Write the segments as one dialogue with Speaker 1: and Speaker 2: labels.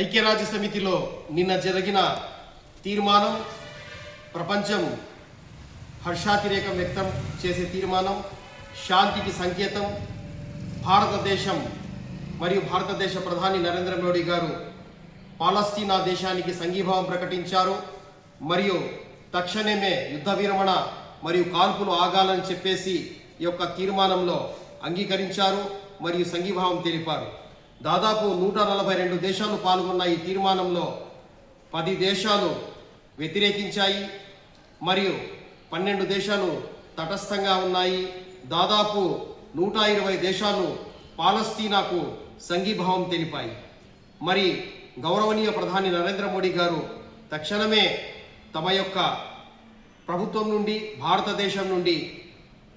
Speaker 1: ఐక్యరాజ్య సమితిలో నిన్న జరిగిన తీర్మానం ప్రపంచం హర్షాతిరేకం వ్యక్తం చేసే తీర్మానం శాంతికి సంకేతం భారతదేశం మరియు భారతదేశ ప్రధాని నరేంద్ర మోడీ గారు పాలస్తీనా దేశానికి సంఘీభావం ప్రకటించారు. మరియు తక్షణమే యుద్ధ విరమణ మరియు కాల్పులు ఆగాలని చెప్పేసి ఈ యొక్క తీర్మానంలో అంగీకరించారు మరియు సంఘీభావం తెలిపారు. దాదాపు నూట నలభై రెండు దేశాలు పాల్గొన్న ఈ తీర్మానంలో పది దేశాలు వ్యతిరేకించాయి. మరియు పన్నెండు దేశాలు తటస్థంగా ఉన్నాయి. దాదాపు నూట ఇరవై దేశాలు పాలస్తీనాకు సంఘీభావం తెలిపాయి. మరి గౌరవనీయ ప్రధాని నరేంద్ర మోడీ గారు తక్షణమే తమ యొక్క ప్రభుత్వం నుండి భారతదేశం నుండి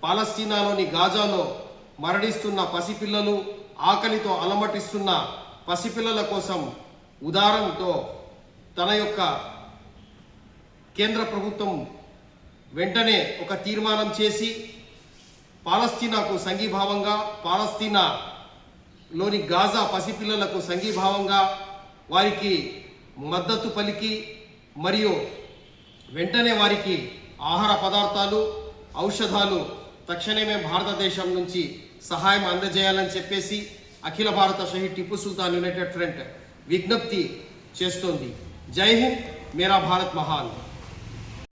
Speaker 1: పాలస్తీనాలోని గాజాలో మరణిస్తున్న పసిపిల్లలు ఆకలితో అలమటిస్తున్న పసిపిల్లల కోసం ఉదారంతో తన యొక్క కేంద్ర ప్రభుత్వం వెంటనే ఒక తీర్మానం చేసి పాలస్తీనాకు సంఘీభావంగా పాలస్తీనాలోని గాజా పసిపిల్లలకు సంఘీభావంగా వారికి మద్దతు పలికి మరియు వెంటనే వారికి ఆహార పదార్థాలు ఔషధాలు తక్షణమే భారతదేశం నుంచి సహాయం అందజేయాలని చెప్పేసి అఖిల భారత షహీద్ టిప్పు సుల్తాన్ యునైటెడ్ ఫ్రంట్ విజ్ఞప్తి చేస్తోంది. జై హింద్ మేరా భారత్ మహాన్.